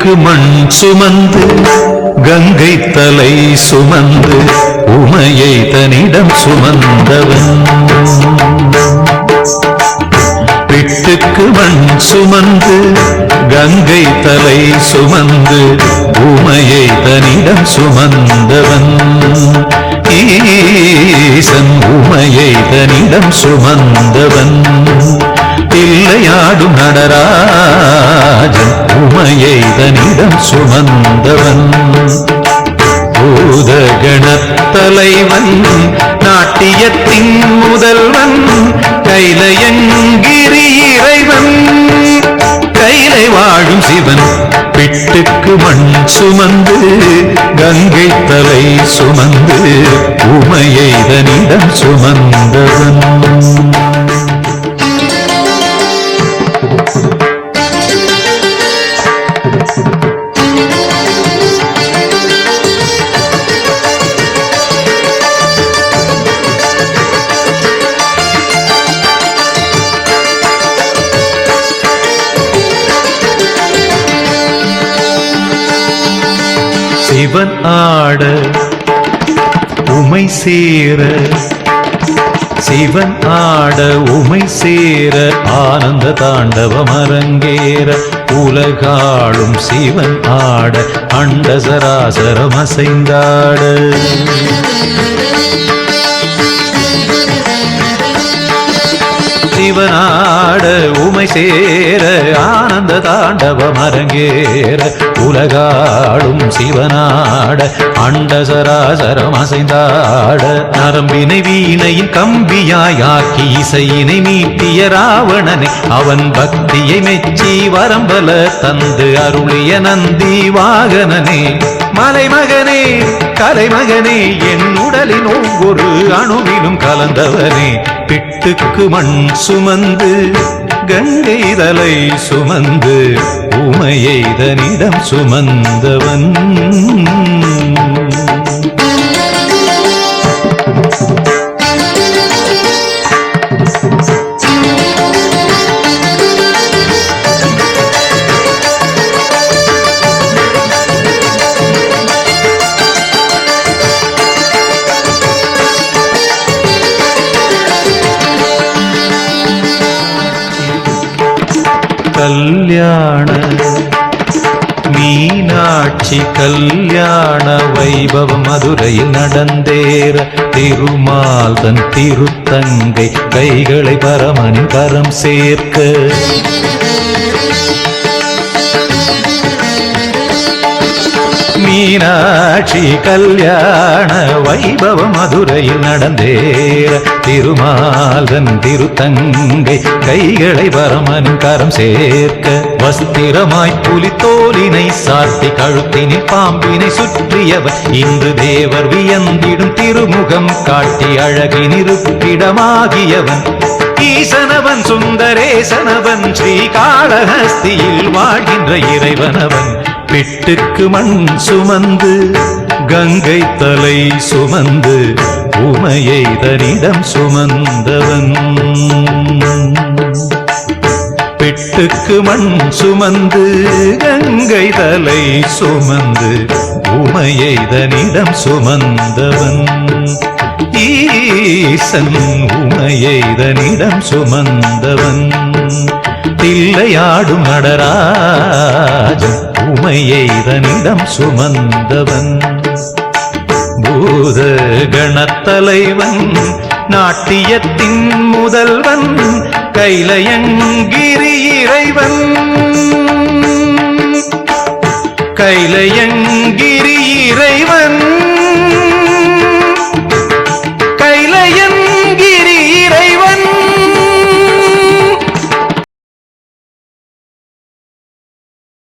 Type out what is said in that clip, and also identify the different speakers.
Speaker 1: பிட்டுக்கு மண் சுமந்து கங்கை தலை சுமந்து உமையை தனிடம் சுமந்தவன். பிட்டுக்கு மண் சுமந்து கங்கை தலை சுமந்து உமையை தனிடம் சுமந்தவன். ஈசன் உமையை தனிடம் சுமந்தவன். இல்லையாடும் நடராஜன் சுமையை தனிடம் சுமந்தவன். பூதகணத்தலைவன் நாட்டியத்தின் முதல்வன் கைலயங்கிரி இறைவன். கைலை வாழும் சிவன் பிட்டுக்கு மண் சுமந்து கங்கை தலை சுமந்து உமையை தனிடம் சுமந்தவன். சிவன் ஆட உமை சேர. சிவன் ஆட உமை சேர. ஆனந்த தாண்டவம் அரங்கேற உலகாளும் சிவன் ஆட. அண்ட சராசரம் அசைந்தாட. உமை சேர ஆனந்த தாண்டவம் அரங்கேற உலகாடும் சிவனாட அண்ட சராசரம் அசைந்தாட. நரம்பினை வீணையின் கம்பியாய் ஆக்கி இசையினை மீட்டிய ராவணனை அவன் பக்தியை மெச்சி வரம்பல தந்து அருளிய நந்தி வாகனனே. மலைமகனே கலைமகனே என் உடலின் ஒவ்வொரு அணுவிலும் கலந்தவனே. பிட்டுக்கு மண் சுமந்து கங்கை தலை சுமந்து உமையை தனிடம் சுமந்தவன். கல்யாண மீனாட்சி கல்யாண வைபவம் மதுரையில் நடந்தேற திருமால் தன் திருத்தங்கை கைகளை பரமனின் கரம் சேர்க்க. மீனாட்சி கல்யாண வைபவ மதுரையில் நடந்தேற திருமாலன் திருத்தங்கை கைகளை பரமன் கரம் சேர்க்க வஸ்திரமாய் புலித்தோலினை சாத்தி கழுத்தினில் பாம்பினை சுற்றியவர் இன்று தேவர் வியந்திடும் திருமுகம் காட்டி அழகினிருப்பிடமாகியவன் ஈசனவன் சுந்தரேசனவன் ஸ்ரீகாளஹஸ்தியில் வாழ்கின்ற இறைவனவன். பிட்டுக்கு மண் சுமந்து கங்கை தலை சுமந்து உமையை தனிடம் சுமந்தவன். பிட்டுக்கு மண் சுமந்து கங்கை தலை சுமந்து உமையை தனிடம் சுமந்தவன். ஈசன் உமையை தனிடம் சுமந்தவன். தில்லையாடும் நடராஜன் உமையை தன்னிடம் சுமந்தவன். பூத கணத்தலைவன் நாட்டியத்தின் முதல்வன் கைலைய